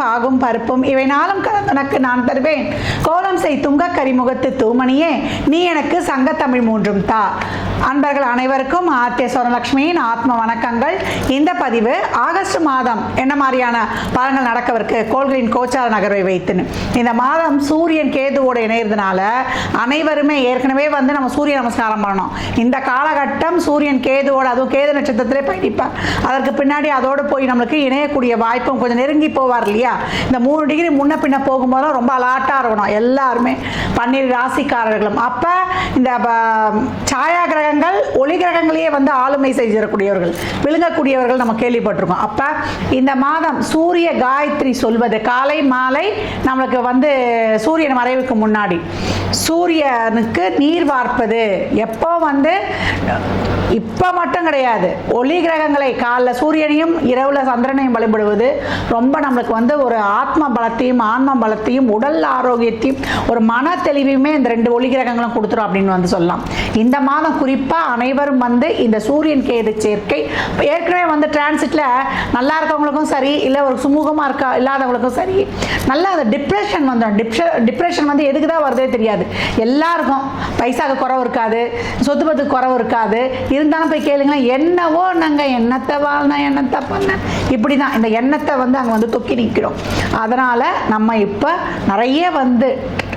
பாகும் பருப்பும் இவை நாளும் கலந்துனக்கு நான் தருவேன். கோலம் செய் துங்க கரிமுகத்து தூமணியே நீ எனக்கு சங்கத்தமிழ் மூன்றும் தா. அன்பர்கள் அனைவருக்கும் ஆத்திய சுவரலட்சுமியின் ஆத்ம வணக்கங்கள். இந்த பதிவு ஆகஸ்ட் மாதம் என்ன மாதிரியான பலன்கள் நடக்கவிருக்கு? கோள்களின் கோச்சார நகர்வை வைத்துன்னு. இந்த மாதம் சூரியன் கேதுவோட இணையறதுனால அனைவருமே ஏற்கனவே வந்து நம்ம சூரிய நமஸ்காரம் பண்ணணும். இந்த காலகட்டம் சூரியன் கேதுவோட அதுவும் கேது நட்சத்திரத்திலே பயணிப்பார் அதற்கு பின்னாடி அதோடு போய் நம்மளுக்கு இணையக்கூடிய வாய்ப்பும் கொஞ்சம் நெருங்கி போவார் இல்லையா? இந்த மூணு டிகிரி முன்ன பின்ன போகும்போதெல்லாம் ரொம்ப அலாட்டாக இருக்கணும். எல்லாருமே. பன்னீர் ராசிக்காரர்களும். அப்போ இந்த சாயா கிரகங்கள் ஒளி கிரகங்களையே வந்து ஆளுமை செய்திடக்கூடியவர்கள் விழுங்கக்கூடியவர்கள் நம்ம கேள்விப்பட்டிருக்கோம். அப்போ இந்த மாதம் சூரிய காயத்ரி சொல்வது காலை மாலை நம்மளுக்கு வந்து சூரியன் மறைவுக்கு முன்னாடி. சூரியனுக்கு நீர் வார்ப்பது. எப்போ வந்து இப்போ மட்டும் கிடையாது. ஒளி கிரகங்களை காலைல சூரியனையும் இரவுல சந்திரனையும் வழிபடுவது ரொம்ப நம்மளுக்கு வந்து ஒரு ஆத்ம பலத்தையும் ஆன்ம பலத்தையும் உடல் ஆரோக்கியத்தையும் ஒரு மன தெளிவையுமே இந்த ரெண்டு ஒளி கிரகங்களும் கொடுத்துரும் அப்படின்னு வந்து சொல்லலாம். இந்த மாதம் குறிப்பாக அனைவரும் வந்து இந்த சூரியன் கேது சேர்க்கை ஏற்கனவே வந்து டிரான்சிட்ல நல்லா இருக்கவங்களுக்கும் சரி இல்லை ஒரு சுமூகமாக இருக்கா இல்லாதவங்களுக்கும் சரி நல்லா அந்த டிப்ரெஷன் வந்துடும் டிப்ஷ டிப்ரெஷன் வந்து எதுக்கு தான் வருதே தெரியாது. எல்லாருக்கும் பைசாக்கு குறவு இருக்காது சொத்து பத்துக்கு குறவு இருக்காது. இருந்தாலும் போய் கேளுங்களேன் என்னவோ நாங்கள் எண்ணத்தை வாழ்ந்தேன் எண்ணத்தை பண்ணேன் இப்படி தான் இந்த எண்ணத்தை வந்து அங்கே வந்து தொக்கி நிற்கிறோம் அதனால் நம்ம இப்போ நிறைய வந்து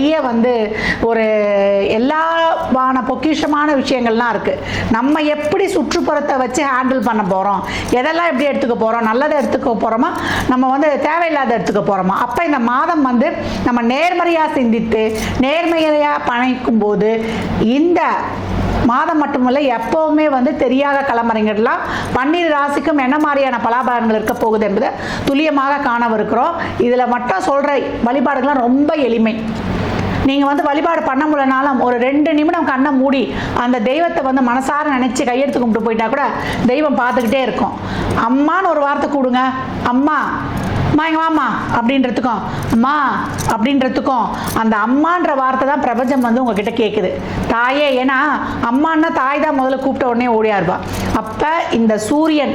நிறைய வந்து ஒரு எல்லாவான பொக்கிஷமான விஷயங்கள்லாம் இருக்குது நம்ம எப்படி சுற்றுப்புறத்தை வச்சு ஹேண்டில் பண்ண போகிறோம் எதெல்லாம் எப்படி எடுத்துக்க போகிறோம் நல்லதை எடுத்துக்க போகிறோமா நம்ம வந்து தேவையில்லாத எடுத்துக்க போகிறோமா அப்போ இந்த மாதம் வந்து நம்ம நேர்மறையாக சிந்தித்து நேர்மையாக பணிக்கும் போது இந்த மாதம் மட்டுமல்ல எப்பவுமே வந்து தெரியாத கிளம்புறீங்கலாம் பன்னீர் ராசிக்கும் என்ன மாதிரியான பலாபலன்கள் இருக்க போகுது என்பதை துல்லியமாக காணவிருக்கிறோம். இதில் மட்டும் சொல்கிற வழிபாடுகள்லாம் ரொம்ப எளிமை. நீங்கள் வந்து வழிபாடு பண்ண முடியலனாலும் ஒரு ரெண்டு நிமிடம் கண்ணை மூடி அந்த தெய்வத்தை வந்து மனசார நினச்சி கையெடுத்து கும்பிட்டு போயிட்டா கூட தெய்வம் பார்த்துக்கிட்டே இருக்கும். அம்மான்னு ஒரு வார்த்தை கூடுங்க. அம்மா அம்மா எங்க வாம்மா அப்படின்றதுக்கும் அம்மா அப்படின்றதுக்கும் அந்த அம்மான்ற வார்த்தை தான் பிரபஞ்சம் வந்து உங்ககிட்ட கேட்குது தாயே ஏன்னா அம்மான்னா தாய் தான் முதல்ல கூப்பிட்ட உடனே ஓடியா இருப்பா அப்போ இந்த சூரியன்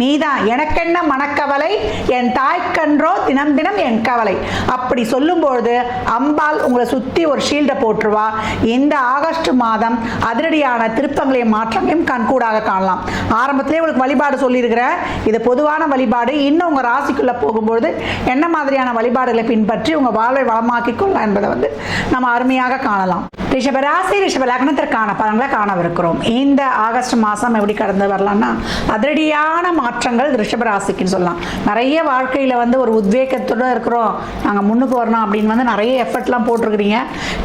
நீதான் எனக்கென்ன மனக்கவலை? என் தாய்க்கன்றோ தினம் தினம் என் கவலை. அப்படி சொல்லும்பொழுது அம்பாள் உங்களை சுற்றி ஒரு ஷீல்டை போட்டுருவா. இந்த ஆகஸ்ட் மாதம் அதிரடியான திருப்பங்களையும் மாற்றங்களையும் கண்கூடாக காணலாம். ஆரம்பத்திலே உங்களுக்கு வழிபாடு சொல்லியிருக்கிறேன் இது பொதுவான வழிபாடு. இன்னும் உங்கள் ராசிக்குள்ளே போகும்பொழுது என்ன மாதிரியான வழிபாடுகளை பின்பற்றி உங்கள் வாழ்வை வளமாக்கிக் கொள்ளலாம் என்பதை வந்து நம்ம அருமையாக காணலாம். ரிஷபராசி ரிஷப லக்னத்திற்கான பலன்களை காணவிருக்கிறோம். இந்த ஆகஸ்ட் மாதம் எப்படி கடந்து வரலாம்னா அதிரடியான மாற்றங்கள் ரிஷபராசிக்குன்னு சொல்லலாம். நிறைய வாழ்க்கையில் வந்து ஒரு உத்வேகத்தோடு இருக்கிறோம். நாங்கள் முன்னுக்கு வரணும் அப்படின்னு வந்து நிறைய எஃபர்ட்லாம் போட்டிருக்கிறீங்க.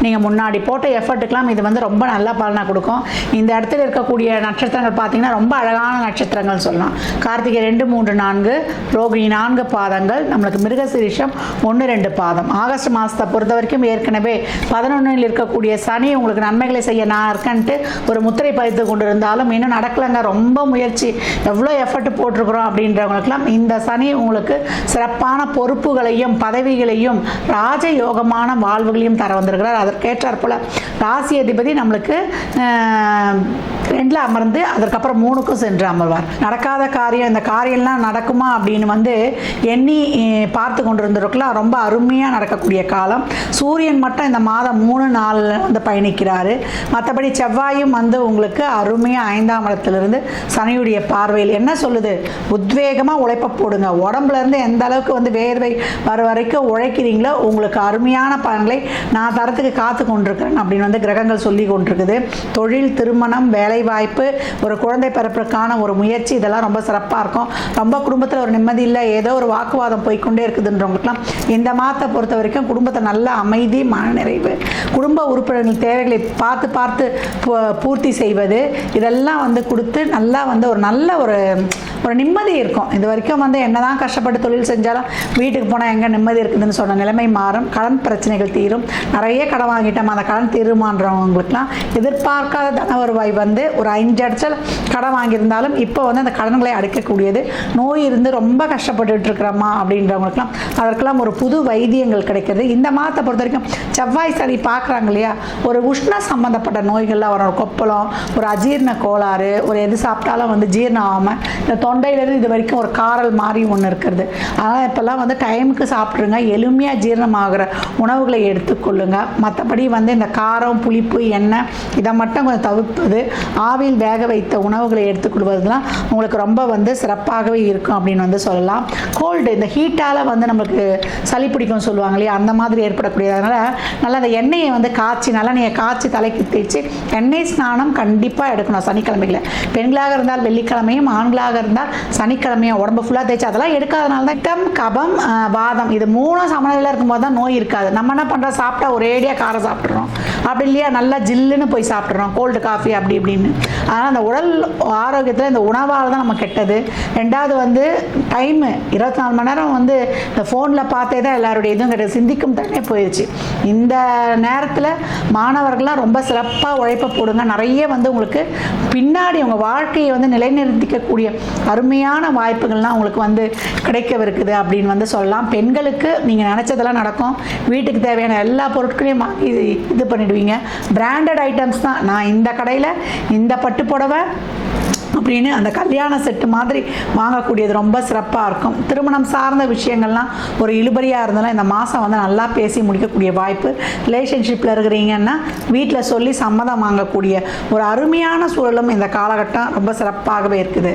நீங்கள் முன்னாடி போட்ட எஃபர்ட்டுக்கெலாம் இது வந்து ரொம்ப நல்ல பலனாக கொடுக்கும். இந்த இடத்துல இருக்கக்கூடிய நட்சத்திரங்கள் பார்த்தீங்கன்னா ரொம்ப அழகான நட்சத்திரங்கள் சொல்லலாம். கார்த்திகை ரெண்டு மூன்று நான்கு ரோகிணி நான்கு பாதங்கள் நம்மளுக்கு மிருகசிரிஷம் ஒன்று ரெண்டு பாதம். ஆகஸ்ட் மாதத்தை பொறுத்த வரைக்கும் ஏற்கனவே பதினொன்றில் இருக்கக்கூடிய சன் உங்களுக்கு நன்மைகளை செய்ய நான் இருக்கேன்ட்டு ஒரு முத்திரை பதித்து கொண்டு இருந்தாலும் இன்னும் நடக்கலைங்க. ரொம்ப முயற்சி. எவ்வளோ எஃபர்ட் போட்டிருக்கிறோம் அப்படின்றவங்களுக்கெல்லாம் இந்த சனி உங்களுக்கு சிறப்பான பொறுப்புகளையும் பதவிகளையும் ராஜயோகமான வாழ்வுகளையும் தர வந்திருக்கிறார். அதற்கேற்றாற் போல ராசி அதிபதி நம்மளுக்கு ரெண்டில் அமர்ந்து அதற்கப்புறம் மூணுக்கும் சென்று அமர்வார். நடக்காத காரியம் இந்த காரியம்லாம் நடக்குமா அப்படின்னு வந்து எண்ணி பார்த்து பார்த்து கொண்டிருந்தவர்களாம் ரொம்ப அருமையாக நடக்கக்கூடிய காலம். சூரியன் மட்டும் இந்த மாதம் மூணு நாள் அந்த பயணிக்கிறாரு. மற்றபடி செவ்வாயும் வந்து உங்களுக்கு அருமையாக ஐந்தாம் இடத்துலேருந்து சனியுடைய பார்வையில் என்ன சொல்லுது? உத்வேகமாக உழைப்ப போடுங்க. உடம்புலேருந்து எந்த அளவுக்கு வந்து வேர்வை வர வரைக்கும் உழைக்கிறீங்களோ உங்களுக்கு அருமையான பலன்களை நான் தரத்துக்கு காத்து கொண்டிருக்கிறேன் அப்படின்னு வந்து கிரகங்கள் சொல்லி கொண்டிருக்குது. தொழில் திருமணம் வேலைவாய்ப்பு ஒரு குழந்தை பிறப்பிற்கான ஒரு முயற்சி இதெல்லாம் ரொம்ப சிறப்பாக இருக்கும். ரொம்ப குடும்பத்தில் ஒரு நிம்மதி இல்லை ஏதோ ஒரு வாக்குவாதம் போய்க்கொண்டே இருக்குதுன்றவங்களுக்குலாம் இந்த மாதத்தை பொறுத்த வரைக்கும் குடும்பத்தை நல்ல அமைதி மனநிறைவு. குடும்ப உறுப்பினர்கள் தேவைகளை பார்த்து பார்த்து பூ- பூர்த்தி செய்வது இதெல்லாம் வந்து கொடுத்து நல்லா வந்து ஒரு நல்ல ஒரு ஒரு நிம்மதி இருக்கும். இது வரைக்கும் வந்து என்னதான் கஷ்டப்பட்டு தொழில் செஞ்சாலும் வீட்டுக்கு போனால் எங்கே நிம்மதி இருக்குதுன்னு சொன்ன நிலைமை மாறும். கடன் பிரச்சனைகள் தீரும். நிறைய கடன் வாங்கிட்டோம் அந்த கடன் தீருமான்றவங்களுக்குலாம் எதிர்பார்க்காத தன வருவாய் வந்து ஒரு அஞ்சு அடிச்சல் கடன் வாங்கியிருந்தாலும் இப்போ வந்து அந்த கடன்களை அடைக்கக்கூடியது. நோய் இருந்து ரொம்ப கஷ்டப்பட்டுட்டு இருக்கிறோமா அப்படின்றவங்களுக்குலாம் அதற்கெல்லாம் ஒரு புது வைத்தியங்கள் கிடைக்கிறது. இந்த மாதத்தை பொறுத்த வரைக்கும் செவ்வாய் சனி பார்க்குறாங்க இல்லையா? ஒரு உஷ்ண சம்மந்தப்பட்ட நோய்கள்லாம் வரும் கொப்பளம் ஒரு அஜீரண கோளாறு ஒரு எது சாப்பிட்டாலும் வந்து ஜீரணம் ஆகாமல் இந்த தொண்டையிலேருந்து இது வரைக்கும் ஒரு காரல் மாதிரி ஒன்று இருக்கிறது. அதனால் இப்போல்லாம் வந்து டைமுக்கு சாப்பிட்ருங்க எளிமையாக ஜீரணமாகிற உணவுகளை எடுத்துக்கொள்ளுங்க. மற்றபடி வந்து இந்த காரம் புளிப்பு எண்ணெய் இதை மட்டும் கொஞ்சம் தவிர்ப்பது ஆவியில் வேக வைத்த உணவுகளை எடுத்துக்கொள்வதுலாம் உங்களுக்கு ரொம்ப வந்து சிறப்பாகவே இருக்கும் அப்படின்னு வந்து சொல்லலாம். கோல்டு இந்த ஹீட்டால் வந்து நம்மளுக்கு சளி பிடிக்கும்னு சொல்லுவாங்க இல்லையா? அந்த மாதிரி ஏற்படக்கூடியதுனால நல்லா அந்த எண்ணெயை வந்து காய்ச்சி நல்லா நீங்கள் காய்ச்சி தலைக்கு தேய்ச்சி எண்ணெய் ஸ்நானம் கண்டிப்பாக எடுக்கணும் சனிக்கிழமையில். பெண்களாக இருந்தால் வெள்ளிக்கிழமையும் ஆண்களாக இருந்தால் சனிக்கிழமையும் உடம்பு ஃபுல்லாக தேய்ச்சி அதெல்லாம் எடுக்காதனால தான் கம் கபம் வாதம் இது மூணும் சமநிலையில் இருக்கும்போது தான் நோய் இருக்காது. நம்ம என்ன பண்ணுறோம் சாப்பிட்டா ஒரேடியாக காரம் சாப்பிட்றோம். அப்படி இல்லையா? நல்லா ஜில்லுன்னு போய் சாப்பிட்றோம். கோல்டு காஃபி அப்படி இப்படின்னு. அதனால் அந்த உடல் ஆரோக்கியத்தில் இந்த உணவால் தான் நம்ம கெட்டது. ரெண்டாவது வந்து டைமு இருபத்தி நாலு மணி நேரம் வந்து இந்த ஃபோனில் பார்த்தே தான் எல்லாருடைய இதுவும் கிடையாது சிந்திக்கும் தானே போயிடுச்சு இந்த நேரத்தில் மாணவர்கள்லாம் ரொம்ப சிறப்பாக உழைப்ப போடுங்க. நிறைய வந்து உங்களுக்கு பின்னாடி உங்கள் வாழ்க்கையை வந்து நிலைநிறுத்திக்கக்கூடிய அருமையான வாய்ப்புகள்லாம் உங்களுக்கு வந்து கிடைக்கவிருக்குது அப்படின்னு வந்து சொல்லலாம். பெண்களுக்கு நீங்கள் நினச்சதெல்லாம் நடக்கும். வீட்டுக்கு தேவையான எல்லா பொருட்களையும் இது இது பண்ணிடுவீங்க. பிராண்டட் ஐட்டம்ஸ் தான். நான் இந்த கடையில் இந்த பட்டு புடவை அப்படின்னு அந்த கல்யாண செட்டு மாதிரி வாங்கக்கூடியது ரொம்ப சிறப்பாக இருக்கும். திருமணம் சார்ந்த விஷயங்கள்லாம் ஒரு இழுபறியாக இருந்தாலும் இந்த மாதம் வந்து நல்லா பேசி முடிக்கக்கூடிய வாய்ப்பு. ரிலேஷன்ஷிப்பில் இருக்கிறீங்கன்னா வீட்டில் சொல்லி சம்மதம் வாங்கக்கூடிய ஒரு அருமையான சூழலும் இந்த காலகட்டம் ரொம்ப சிறப்பாகவே இருக்குது.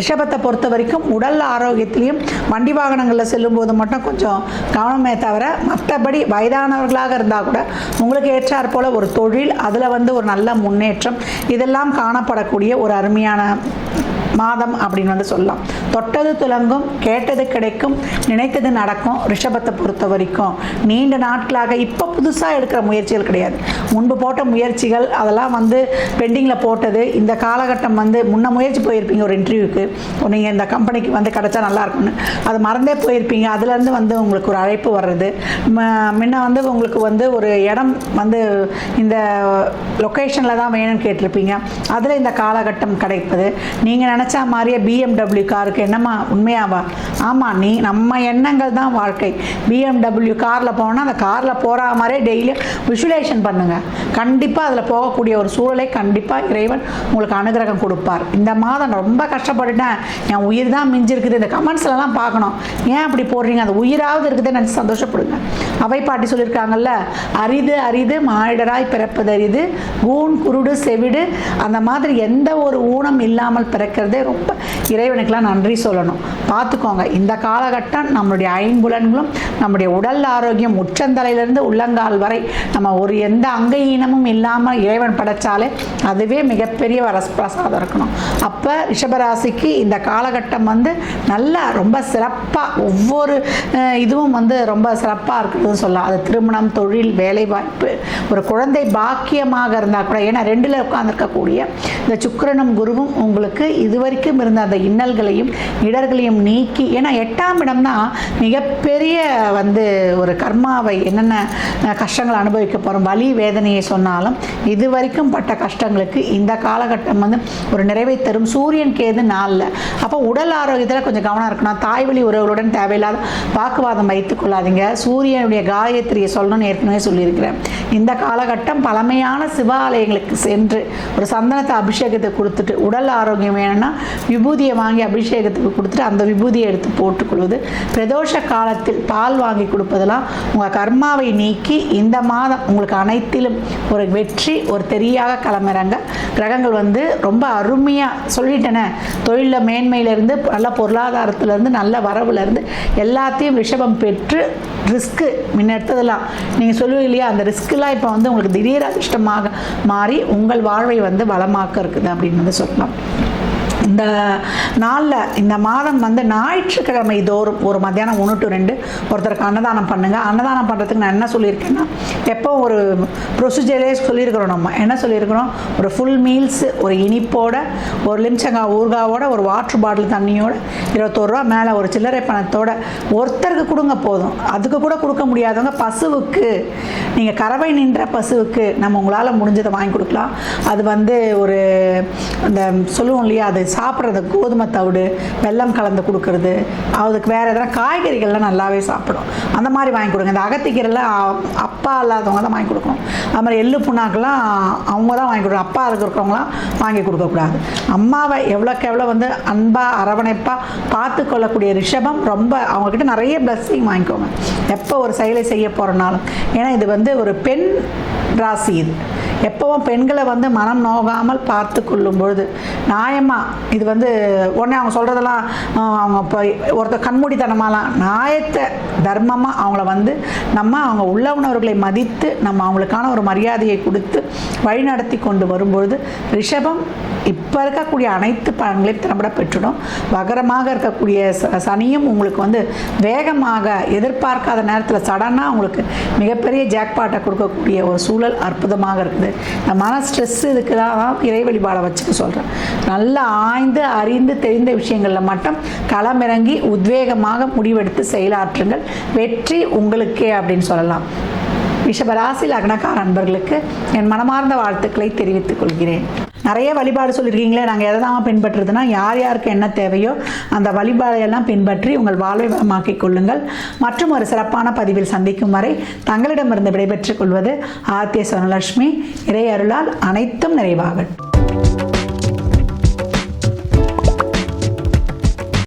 ரிஷபத்தை பொறுத்த வரைக்கும் உடல் ஆரோக்கியத்திலையும் வண்டி வாகனங்களில் செல்லும்போது மட்டும் கொஞ்சம் கவனமே தவிர மற்றபடி வயதானவர்களாக இருந்தால் கூட உங்களுக்கு ஏற்றாற்போல் ஒரு தொழில் அதில் வந்து ஒரு நல்ல முன்னேற்றம் இதெல்லாம் காணப்படக்கூடிய ஒரு அருமையான மாதம் அப்படின்னு வந்து சொல்லலாம். தொட்டது துலங்கும் கேட்டது கிடைக்கும் நினைத்தது நடக்கும் ரிஷபத்தை பொறுத்த வரைக்கும். நீண்ட நாட்களாக இப்போ புதுசாக எடுக்கிற முயற்சிகள் கிடையாது. முன்பு போட்ட முயற்சிகள் அதெல்லாம் வந்து பெண்டிங்கில் போட்டது. இந்த காலகட்டம் வந்து முன்ன முயற்சி போயிருப்பீங்க ஒரு இன்டர்வியூக்கு நீங்கள் இந்த கம்பெனிக்கு வந்து கிடச்சா நல்லாயிருக்கும்னு அது மறந்தே போயிருப்பீங்க. அதுலேருந்து வந்து உங்களுக்கு ஒரு அழைப்பு வர்றது. ம- முன்ன வந்து உங்களுக்கு வந்து ஒரு இடம் வந்து இந்த லொக்கேஷனில் தான் வேணும்னு கேட்டிருப்பீங்க. அதில் இந்த காலகட்டம் கிடைப்பது. நீங்கள் நினச்சா மாதிரியே பிஎம்டபிள்யூ காருக்கு என்னம்மா உண்மையாவா? ஆமாம் நீ நம்ம எண்ணங்கள் தான் வாழ்க்கை. பிஎம்டபிள்யூ காரில் போனால் அந்த காரில் போகிற மாதிரியே டெய்லியும் விஷுவலேஷன் பண்ணுங்கள் கண்டிப்பாக அதில் போகக்கூடிய ஒரு சூழலை கண்டிப்பாக இறைவன் உங்களுக்கு அனுகிரகம் கொடுப்பார். இந்த மாதம் ரொம்ப கஷ்டப்பட்டுட்டேன். என் உயிர் தான் மிஞ்சிருக்குது. இந்த கமெண்ட்ஸ்லலாம் பார்க்கணும். ஏன் அப்படி போடுறீங்க? அந்த உயிராவது இருக்குதே நினச்சி சந்தோஷப்படுங்க. அவை பாட்டி சொல்லியிருக்காங்கல்ல அரிது அரிது மானிடராய் பிறப்பது அரிது. ஊன் குருடு செவிடு. அந்த மாதிரி எந்த ஒரு ஊனம் இல்லாமல் பிறக்கிறதே ரொம்ப இறைவனுக்கெலாம் நன்றி சொல்லணும். பார்த்துக்கோங்க இந்த காலகட்டம் நம்மளுடைய ஐம்புலன்களும் நம்முடைய உடல் ஆரோக்கியம் உச்சந்தலையிலிருந்து உள்ளங்கால் வரை நம்ம ஒரு எந்த அங்கீனமும் இல்லாமல் இறைவன் படைச்சாலே அதுவே மிகப்பெரிய வரப்பிரசாதம் இருக்கணும். அப்போ ரிஷபராசிக்கு இந்த காலகட்டம் வந்து நல்லா ரொம்ப சிறப்பாக ஒவ்வொரு இதுவும் வந்து ரொம்ப சிறப்பாக இருக்குதுன்னு சொல்லலாம். அது திருமணம் தொழில் வேலைவாய்ப்பு ஒரு குழந்தை பாக்கியமாக இருந்தால் கூட ஏன்னா ரெண்டில் உட்காந்துருக்கக்கூடிய இந்த சுக்கரனும் குருவும் உங்களுக்கு இதுவரைக்கும் இருந்த அந்த இன்னல்களையும் இடர்களையும் நீக்கி ஏன்னா எட்டாம் இடம்னா மிகப்பெரிய வந்து ஒரு கர்மாவை என்னென்ன கஷ்டங்கள் அனுபவிக்க போகிறோம் வலி வேதனையை சொன்னாலும் இது வரைக்கும் பட்ட கஷ்டங்களுக்கு இந்த காலகட்டம் வந்து ஒரு நிறைவை தரும். சூரியன் கேது நாளில். அப்போ உடல் ஆரோக்கியத்தில் கொஞ்சம் கவனம் இருக்கணும். தாய்வழி உறவுகளுடன் தேவையில்லாத வாக்குவாதம் வைத்துக் கொள்ளாதீங்க. சூரியனுடைய காயத்ரியை சொல்லணும்னு ஏற்கனவே சொல்லியிருக்கிறேன். இந்த காலகட்டம் பழமையான சிவாலயங்களுக்கு சென்று ஒரு சந்தனத்தை அபிஷேகத்தை கொடுத்துட்டு உடல் ஆரோக்கியம் வேணும்னா விபூதியை வாங்கி அபிஷேகத்துக்கு கொடுத்துட்டு அந்த விபூதியை எடுத்து போட்டுக்கொள்வது. பிரதோஷ காலத்தில் பால் வாங்கி கொடுப்பதெல்லாம் உங்கள் கர்மாவை நீக்கி இந்த மாதம் உங்களுக்கு அனைத்திலும் ஒரு வெற்றி ஒரு தெரியாக கிளம்புறாங்க கிரகங்கள் வந்து ரொம்ப அருமையாக சொல்லிட்டேனே. தொழிலில் மேன்மையிலேருந்து நல்ல பொருளாதாரத்துலேருந்து நல்ல வரவுலேருந்து எல்லாத்தையும் ரிஷபம் பெற்று ரிஸ்க்கு முன்னெடுத்ததெல்லாம். நீங்கள் சொல்லுவீங்க இல்லையா அந்த ரிஸ்க்கெலாம் இப்போ வந்து உங்களுக்கு திடீர் அதிர்ஷ்டமாக மாறி உங்கள் வாழ்வை வந்து வளமாக்க இருக்குது அப்படின்னு வந்து சொல்லலாம். இந்த நாளில் இந்த மாதம் வந்து ஞாயிற்றுக்கிழமை தோறும் ஒரு மத்தியானம் ஒன்று டு ரெண்டு ஒருத்தருக்கு அன்னதானம் பண்ணுங்கள் அன்னதானம் பண்ணுறதுக்கு நான் என்ன சொல்லியிருக்கேன்னா எப்போ ஒரு ப்ரொசீஜரே சொல்லியிருக்கிறோம் நம்ம. என்ன சொல்லியிருக்கிறோம்? ஒரு ஃபுல் மீல்ஸ் ஒரு இனிப்போட ஒரு லிம்சங்காய் ஊர்காவோட ஒரு வாட்டர் பாட்டில் தண்ணியோட இருபத்தோரு ரூபா மேலே ஒரு சில்லறை பணத்தோட ஒருத்தருக்கு கொடுங்க போதும். அதுக்கு கூட கொடுக்க முடியாதவங்க பசுவுக்கு நீங்கள் கறவை நின்ற பசுவுக்கு நம்ம உங்களால் முடிஞ்சதை வாங்கி கொடுக்கலாம். அது வந்து ஒரு அந்த சொல்லுவோம் இல்லையா அது சா சாப்பிட்றது கோதுமை தவிடு வெல்லம் கலந்து கொடுக்கறது. அதுக்கு வேறு எதனா காய்கறிகள்லாம் நல்லாவே சாப்பிடும். அந்த மாதிரி வாங்கி கொடுங்க. இந்த அகத்திக்கீரைலாம் அப்பா இல்லாதவங்க தான் வாங்கி கொடுக்கணும். அது மாதிரி எள்ளு புண்ணாக்கெல்லாம் அவங்க தான் வாங்கி கொடுக்கணும். அப்பா இருக்கிறவங்களாம் வாங்கி கொடுக்கக்கூடாது அம்மாவை எவ்வளோக்கு எவ்வளோ வந்து அன்பாக அரவணைப்பாக பார்த்து கொள்ளக்கூடிய ரிஷபம் ரொம்ப அவங்கக்கிட்ட நிறைய பிளஸ்ஸிங் வாங்கிக்கோங்க. எப்போ ஒரு செயலை செய்ய போகிறனாலும் ஏன்னா இது வந்து ஒரு பெண் ராசி இது. எப்பவும் பெண்களை வந்து மனம் நோகாமல் பார்த்து கொள்ளும் பொழுது நியாயமாக இது வந்து உடனே அவங்க சொல்கிறதெல்லாம் அவங்க இப்போ ஒருத்தர் கண்மூடித்தனமாலாம் நியாயத்தை தர்மமாக அவங்கள வந்து நம்ம அவங்க உள்ள மதித்து நம்ம அவங்களுக்கான ஒரு மரியாதையை கொடுத்து வழிநடத்தி கொண்டு வரும்பொழுது ரிஷபம் இப்போ இருக்கக்கூடிய அனைத்து பலன்களையும் திறம்பட பெற்றுடும். வகரமாக இருக்கக்கூடிய ச- சனியும் உங்களுக்கு வந்து வேகமாக எதிர்பார்க்காத நேரத்தில் சடனாக உங்களுக்கு மிகப்பெரிய ஜாக்பாட்டை கொடுக்கக்கூடிய ஒரு சூழல் அற்புதமாக இருக்குது. இந்த மன ஸ்ட்ரெஸ் இதுக்கு இறை வழிபாடை வச்சுக்க சொல்கிறேன் நல்லா ஆய்ந்து அறிந்து தெரிந்த விஷயங்களில் மட்டும் களமிறங்கி உத்வேகமாக முடிவெடுத்து செயலாற்றுங்கள். வெற்றி உங்களுக்கே அப்படின்னு சொல்லலாம். ரிஷபராசி லக்னக்கார அன்பர்களுக்கு என் மனமார்ந்த வாழ்த்துக்களை தெரிவித்துக் கொள்கிறேன். நிறைய வழிபாடு சொல்லியிருக்கீங்களே நாங்கள் எதை தான் பின்பற்றுறதுனா யார் யாருக்கு என்ன தேவையோ அந்த வழிபாடையெல்லாம் பின்பற்றி உங்கள் வாழ்வை வளமாக்கிக் கொள்ளுங்கள். மற்றும் ஒரு சிறப்பான பதிவில் சந்திக்கும் வரை தங்களிடமிருந்து விடைபெற்றுக் கொள்வது ஆத்திய சுவனலட்சுமி இறை அருளால் அனைத்தும் நிறைவாகட்டும்.